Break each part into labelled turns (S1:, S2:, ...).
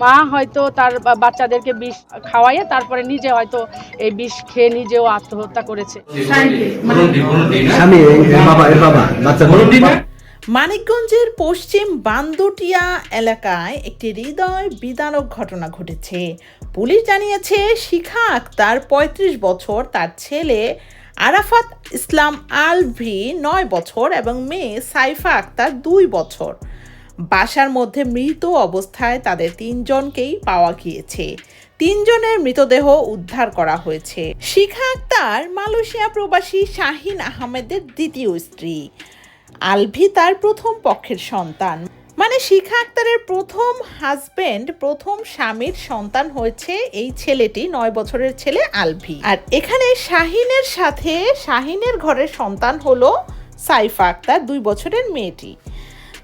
S1: মা হয়তো তার বাচ্চাদেরকে বিষ খাওয়াইয়ে তারপরে নিজে হয়তো এই বিষ খেয়ে নিজেও আত্মহত্যা করেছে।
S2: মানিকগঞ্জের পশ্চিম বান্দুটিয়া এলাকায় একটি হৃদয় বিদারক ঘটনা ঘটেছে। পুলিশ জানিয়েছে শিখা আক্তার ৩৫ বছর তার ছেলে আরাফাত ইসলাম আলভি নয় বছর এবং মেয়ে সাইফা আক্তার দুই বছর। বাসার মধ্যে মৃত অবস্থায় তাদের তিনজনকেই পাওয়া গিয়েছে। তিনজনের মৃতদেহ উদ্ধার করা হয়েছে। শিখা আক্তার মালয়েশিয়া প্রবাসী শাহিন আহমেদের দ্বিতীয় স্ত্রী। আলভি তার প্রথম পক্ষের সন্তান। মানে শিখা আক্তারের প্রথম হাজবেন্ড প্রথম স্বামীর সন্তান হয়েছে এই ছেলেটি, নয় বছরের ছেলে আলভি। আর এখানে শাহিনের সাথে, শাহিনের ঘরের সন্তান হলো সাইফা আক্তার, দুই বছরের মেয়েটি।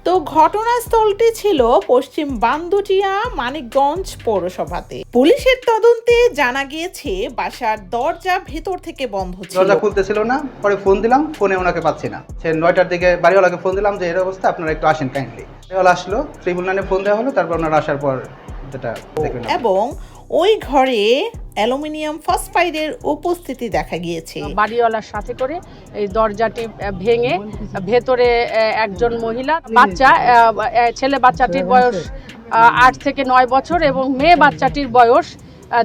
S2: তো ঘটনাস্থলটি ছিল পশ্চিম বান্দুটিয়া মানিকগঞ্জ পৌরসভাতে। পুলিশের তদন্তে জানা গিয়েছে বাসার দরজা ভেতর থেকে বন্ধ ছিল।
S3: দরজা খুলতেছিল না পরে ফোন দিলাম ফোনে ওনাকে পাচ্ছি না। সে নয়টার দিকে বাড়িওয়ালাকে ফোন দিলাম যে এর অবস্থা আপনারা একটু আসেন কাইন্ডলি বাড়িওয়ালা আসলো নাইনে ফোন দেওয়া হলো তারপর ওনারা আসার পর যেটা
S2: এবং ওই ঘরে অ্যালুমিনিয়াম ফসফাইডের উপস্থিতি দেখা গিয়েছে।
S1: বাড়িওয়ালার সাথে করে এই দরজাটি ভেঙে ভেতরে একজন মহিলা বাচ্চা ছেলে বাচ্চাটির বয়স আট থেকে নয় বছর এবং মেয়ে বাচ্চাটির বয়স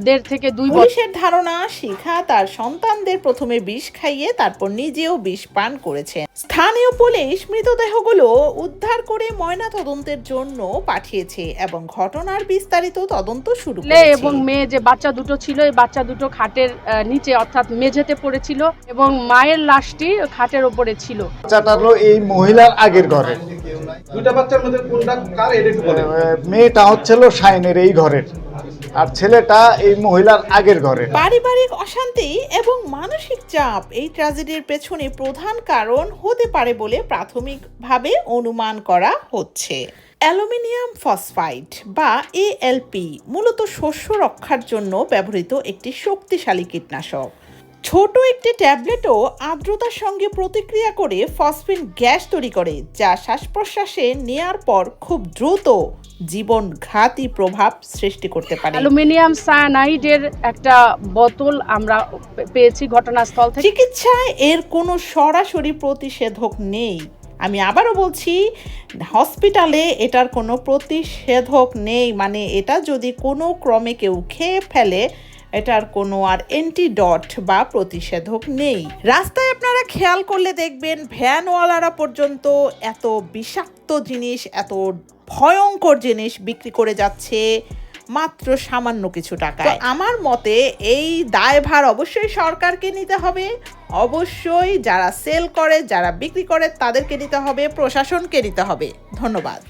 S1: দেড় থেকে দুই
S2: পুলিশের ধারণা শিখা তার সন্তানদের প্রথমে বিষ খাইয়ে তারপর নিজেও বিষ পান করেছে স্থানীয় পুলিশ মৃতদেহগুলো উদ্ধার করে ময়না তদন্তের জন্য পাঠিয়েছে এবং ঘটনার বিস্তারিত তদন্ত শুরু
S1: এবং মেয়ে যে বাচ্চা দুটো ছিল এই বাচ্চা দুটো খাটের নিচে অর্থাৎ মেঝেতে পড়েছিল এবং মায়ের লাশটি খাটের ওপরে ছিল।
S4: এই মহিলার আগের ঘরের
S3: দুইটা বাচ্চার মধ্যে কোনটা কার এটা একটু বলেন।
S4: মেয়েটা হচ্ছিল শাইনের এই ঘরের আর ছেলেটা এই মহিলার আগের ঘরের।
S2: পারিবারিক অশান্তি এবং মানসিক চাপ এই ট্র্যাজেডির পেছনে প্রধান কারণ হতে পারে বলে প্রাথমিকভাবে অনুমান করা হচ্ছে। অ্যালুমিনিয়াম ফসফাইড বা এএলপি মূলত শস্য রক্ষার জন্য ব্যবহৃত একটি শক্তিশালী কীটনাশক। ছোট একটি ট্যাবলেটও আর্দ্রতার সঙ্গে প্রতিক্রিয়া করে ফসফিন গ্যাস তৈরি করে যা শ্বাস প্রশ্বাসে নেয়ার পর খুব দ্রুত জীবন জীবনঘাতী প্রভাব সৃষ্টি করতে পারে।
S1: অ্যালুমিনিয়াম সায়ানাইডের একটা বোতল আমরা পেয়েছি ঘটনাস্থল থেকে।
S2: চিকিৎসায় এর কোনো সরাসরি প্রতিষেধক নেই। আমি আবারও বলছি হসপিটালে এটার কোনো প্রতিষেধক নেই। মানে এটা যদি কোনো ক্রমে কেউ খেয়ে ফেলে এটার কোনো আর অ্যান্টিডট বা প্রতিষেধক নেই। রাস্তায় আপনারা খেয়াল করলে দেখবেন ভ্যানওয়ালারা পর্যন্ত এত বিষাক্ত জিনিস, এত ভয়ঙ্কর জিনিস বিক্রি করে যাচ্ছে মাত্র সামান্য কিছু টাকা আমার মতে এই দায়ভার অবশ্যই সরকারকে নিতে হবে। অবশ্যই যারা সেল করে, যারা বিক্রি করে, তাদেরকে নিতে হবে, প্রশাসনকে নিতে হবে। ধন্যবাদ।